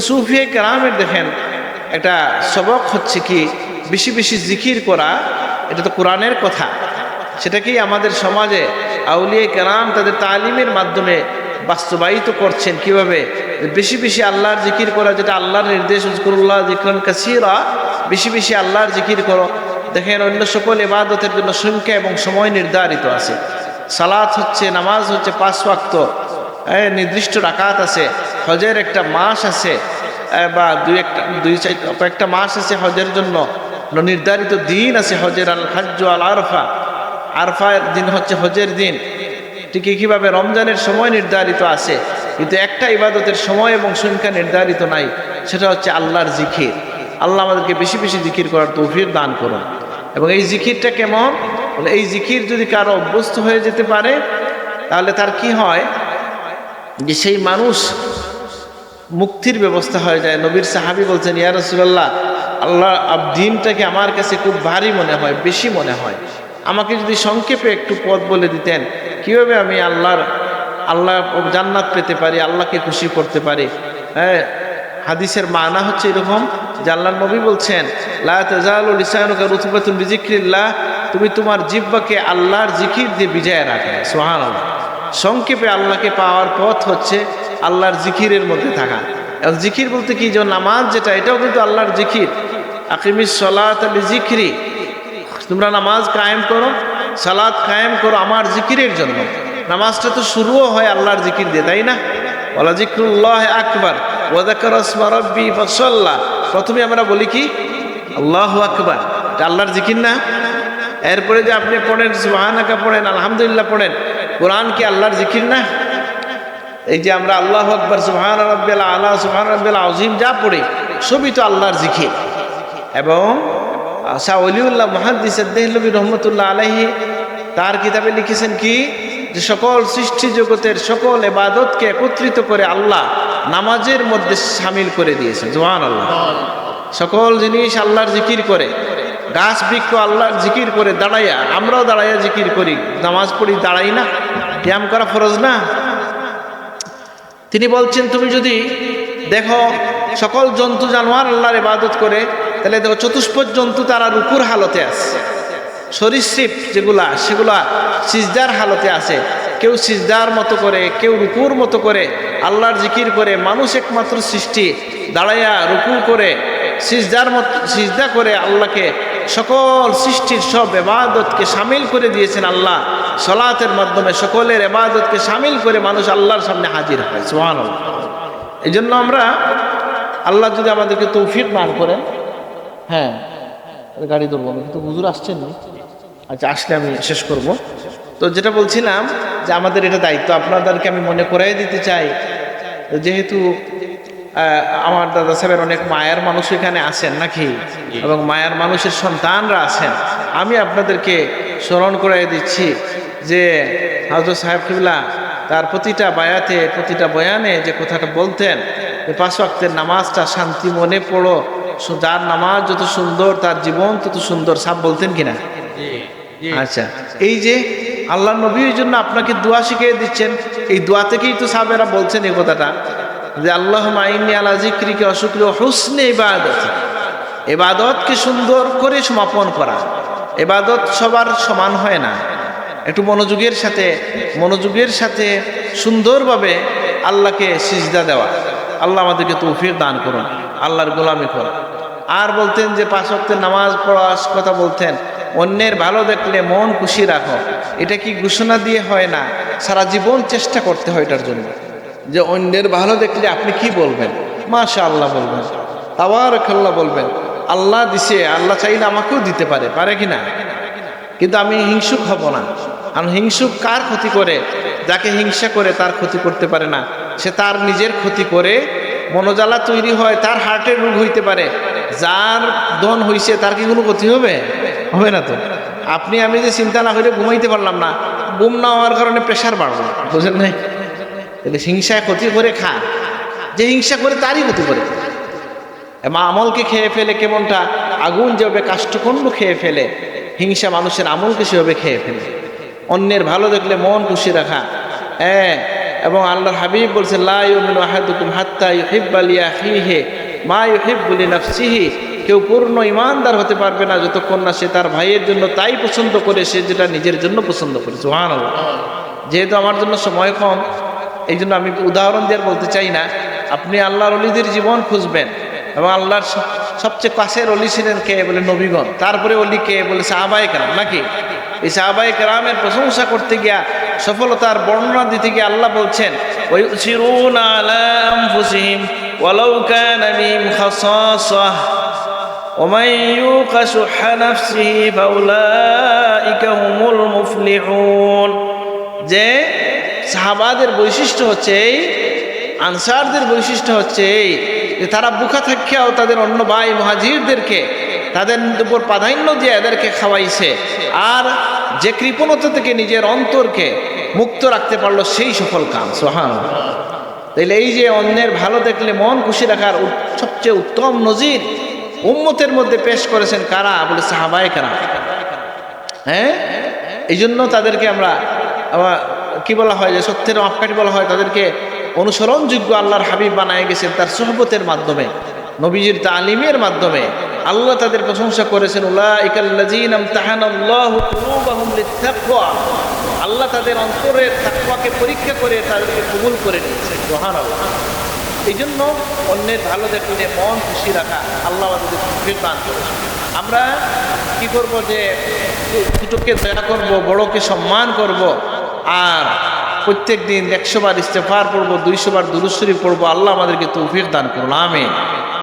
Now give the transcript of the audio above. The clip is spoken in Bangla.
সুফিয়ে কেরামের দেখেন একটা সবক হচ্ছে কি বেশি বেশি জিকির করা এটা তো কোরআনের কথা। সেটাকেই আমাদের সমাজে আউলিয়ে কেরাম তাদের তালিমের মাধ্যমে বাস্তবায়িত করছেন কীভাবে? বেশি বেশি আল্লাহর জিকির করা যেটা আল্লাহর নির্দেশ উজকুরুল্লাহ জিকরান কাসিরা বেশি বেশি আল্লাহর জিকির করো। দেখেন অন্য সকল এবাদতের জন্য সংখ্যা এবং সময় নির্ধারিত আছে। সালাত হচ্ছে নামাজ হচ্ছে পাঁচ ওয়াক্ত। হ্যাঁ, নির্দিষ্ট রাকাত আছে। হজের একটা মাস আছে বা দুই একটা, দুই চার, কয়েকটা মাস আছে হজের জন্য। নির্ধারিত দিন আছে হজের আল হাজ্জ আল আরফা। আরফার দিন হচ্ছে হজের দিন। ঠিক কীভাবে রমজানের সময় নির্ধারিত আছে, কিন্তু একটা ইবাদতের সময় এবং সংখ্যা নির্ধারিত নাই, সেটা হচ্ছে আল্লাহর জিকির। আল্লাহ আমাদেরকে বেশি বেশি জিকির করার তৌফিক দান করুন। এবং এই জিকিরটা কেমন? এই জিকির যদি কারও অভ্যস্ত হয়ে যেতে পারে, তাহলে তার কি হয়? যে সেই মানুষ মুক্তির ব্যবস্থা হয়ে যায়। নবীর সাহাবি বলছেন, ইয়া রসুল্লাহ আল্লাহ দিনটাকে আমার কাছে খুব ভারী মনে হয়, বেশি মনে হয়। আমাকে যদি সংক্ষেপে একটু পথ বলে দিতেন, কীভাবে আমি আল্লাহর, আল্লাহ জান্নাত পেতে পারি, আল্লাহকে খুশি করতে পারি? হ্যাঁ হাদিসের মানা হচ্ছে এরকম যে আল্লাহ নবী বলছেন, লা তাজালু লিসানুকা রুতবাতুন বিজিক্রিল্লাহ তুমি তোমার জিব্বাকে আল্লাহর জিকির দিয়ে বিজয় রাখে সুবহানাল্লাহ। সংক্ষেপে আল্লাহকে পাওয়ার পথ হচ্ছে আল্লাহর জিকিরের মধ্যে থাকা। এবং জিকির বলতে কি? যে নামাজ যেটা, এটাও কিন্তু আল্লাহর জিকির। আকিমিস সলাত আলি জিকিরি। তোমরা নামাজ কায়েম করো সালাদ কায়েম করো আমার জিকিরের জন্য। নামাজটা তো শুরুও হয় আল্লাহর জিকির দিয়ে, তাই না? ওলা জিক্রুল্লাহ আকবার ওয়াদাকার আসমা রব্বি ফসল্লা। প্রথমে আমরা বলি কি? আল্লাহ আকবার। আল্লাহর জিকির না? এরপরে যে আপনি পড়েন, সুবাহানাকা পড়েন, আলহামদুলিল্লাহ পড়েন, কোরআন কি আল্লাহর জিকির না? এই যে আমরা আল্লাহ আকবর সুহান রব্বাল আল্লাহ সুহান রব্বাল আজিম যা পড়ি, সবই তো আল্লাহর জিকির। এবং শাহ অলিউল্লাহ মহাদিস দেহলবী রহমতুল্লাহ আলাহি তার কিতাবে লিখেছেন কি? যে সকল সৃষ্টি জগতের সকল এবাদতকে একত্রিত করে আল্লাহ নামাজের মধ্যে সামিল করে দিয়েছেন। জোহান আল্লাহ সকল জিনিস আল্লাহর জিকির করে, গাছ বৃক্ষ আল্লাহর জিকির করে দাঁড়াইয়া, আমরাও দাঁড়াইয়া জিকির করি। নামাজ পড়ি দাঁড়াই না, ব্যায়াম করা ফরজ না? তিনি বলছেন, তুমি যদি দেখো সকল জন্তু জানোয়ার আল্লাহর ইবাদত করে, তাহলে দেখো চতুষ্পদ জন্তু তারা রুকুর হালতে আছে। সরীসৃপ যেগুলা, সেগুলা সিজদার হালতে আছে। কেউ সিজদার মতো করে, কেউ রুকুর মতো করে, আল্লাহর জিকির করে, মানুষ একমাত্র সৃষ্টি, দাঁড়াইয়া রুকু করে, সিজদার মত, সিজদা করে আল্লাহকে সকল সৃষ্টির সব এবাদতকে সামিল করে দিয়েছেন আল্লাহ। সলাতের মাধ্যমে সকলের এবাদতকে সামিল করে মানুষ আল্লাহর সামনে হাজির হয় সোহান এই জন্য আমরা আল্লাহ যদি আমাদেরকে তৌফিক দান করেন হ্যাঁ গাড়ি ধরবো, আমি কিন্তু হুজুর আসছেন নি। আচ্ছা আসলে আমি শেষ করব। তো যেটা বলছিলাম যে আমাদের এটা দায়িত্ব, আপনাদেরকে আমি মনে করাই দিতে চাই যেহেতু আমার দাদা সাহেবের অনেক মায়ের মানুষ এখানে আছেন নাকি? এবং মায়ের মানুষের সন্তানরা আছেন। আমি আপনাদেরকে স্মরণ করাই দিচ্ছি যে হাজর সাহেব কিবলা তার প্রতিটা বায়াতে প্রতিটা বয়ানে যে কথাটা বলতেন যে পাঁচ ওয়াক্তের নামাজটা শান্তি মনে পড়ো যার নামাজ যত সুন্দর তার জীবন তত সুন্দর সাপ বলতেন কিনা? আচ্ছা এই যে আল্লাহ নবীর জন্য আপনাকে দোয়া শিখিয়ে দিচ্ছেন এই দোয়া থেকেই তো সাহেবেরা বলছেন এই কথাটা যে আল্লাহ মাইনি আলা জিক্রিকে অশুক্র হুসনে ইবাদত। এবাদতকে সুন্দর করে সমাপন করা এবাদত সবার সমান হয় না। একটু মনোযোগের সাথে মনোযোগের সাথে সুন্দরভাবে আল্লাহকে সিজদা দেওয়া। আল্লাহ আমাদেরকে তৌফিক দান করুন। আল্লাহর গোলামি করুন। আর বলতেন যে পাঁচ ওয়াক্তের নামাজ পড়ার কথা বলতেন, অন্যের ভালো দেখলে মন খুশি রাখো। এটা কি ঘোষণা দিয়ে হয় না? সারা জীবন চেষ্টা করতে হয় এটার জন্য। যে অন্যের ভালো দেখলে আপনি কি বলবেন? মাশা আল্লাহ বলবেন। আবার খাল্লা বলবেন। আল্লাহ দিছে, আল্লাহ চাইলে আমাকেও দিতে পারে। পারে কি না? কিন্তু আমি হিংসুক হব না। কারণ হিংসুক কার ক্ষতি করে? যাকে হিংসা করে তার ক্ষতি করতে পারে না। সে তার নিজের ক্ষতি করে মনোজ্বালা তৈরি হয়, তার হার্টের রোগ হইতে পারে। যার দন হইছে, তার কি কোনো ক্ষতি হবে? হবে না তো। আপনি, আমি যে চিন্তা না করে ঘুমাইতে পারলাম না। ঘুম না হওয়ার কারণে প্রেশার বাড়বে। বুঝলেন নাই? তাহলে হিংসায় ক্ষতি করে খা। যে হিংসা করে, তারই ক্ষতি করে। মা আমলকে খেয়ে ফেলে কেমনটা? আগুন যেভাবে কাষ্ঠখণ্ড খেয়ে ফেলে, হিংসা মানুষের আমলকে সেভাবে খেয়ে ফেলে। অন্যের ভালো দেখলে মন খুশি রাখা। হ্যাঁ এবং আল্লাহর হাবিব বলছে, লা ইউমিনু আহাদুকুম হাত্তা ইউহিব্বা লিআখিহি মা ইউহিব্বু লিনাফসিহি। কেউ পূর্ণ ইমানদার হতে পারবে না যতক্ষণ না সে তার ভাইয়ের জন্য তাই পছন্দ করে, সে যেটা নিজের জন্য পছন্দ করে। সুবহানাল্লাহ। যেহেতু আমার জন্য সময় কম এই জন্য আমি উদাহরণ দিয়ে বলতে চাই না। আপনি আল্লাহর অলিদের জীবন খুঁজবেন, এবং আল্লাহর সবচেয়ে কাছের অলি ছিলেন কে বলে নবীগণ। তারপরে অলি কে বলে সাহাবাই কেরাম, নাকি? এই সাহাবাই কেরামের প্রশংসা করতে গিয়া সফলতার বর্ণনা দিতে গিয়ে আল্লাহ বলছেন যে সাহাবাদের বৈশিষ্ট্য হচ্ছে এই, আনসারদের বৈশিষ্ট্য হচ্ছে এই যে তারা বুখা থাকিয়াও তাদের অন্য ভাই মহাজিরদেরকে তাদের উপর প্রাধান্য দিয়ে এদেরকে খাওয়াইছে, আর যে কৃপণতা থেকে নিজের অন্তরকে মুক্ত রাখতে পারল সেই সফল কাম সোহান তাইলে এই যে অন্যের ভালো দেখলে মন খুশি রাখার সবচেয়ে উত্তম নজির উম্মতের মধ্যে পেশ করেছেন কারা? বলে সাহাবায় কারা হ্যাঁ? এই জন্য তাদেরকে আমরা কি বলা হয় যে সত্যের মাপকাঠি বলা হয়, তাদেরকে অনুসরণযোগ্য আল্লাহর হাবিব বানায় গেছেন তার সোহবতের মাধ্যমে, নবীজির তালিমের মাধ্যমে। আল্লাহ তাদের প্রশংসা করেছেন আল্লাহ তাদের অন্তরের তাকওয়াকে পরীক্ষা করে তাদেরকে কবুল করে নিয়েছেন, সুবহানাল্লাহ। এই জন্য অন্যের ভালো দেখলে মন খুশি রাখা আল্লাহ আমাদের তৌফিক দান করেছে আমরা কি করব যে ছোটকে দয়া করব, বড়কে সম্মান করব, আর প্রত্যেক দিন একশো বার ইস্তেফার পড়ব দুইশো বার দুরুশ্বরী পড়ব, আল্লাহ আমাদেরকে তৌফিক দান করুন, আমিন।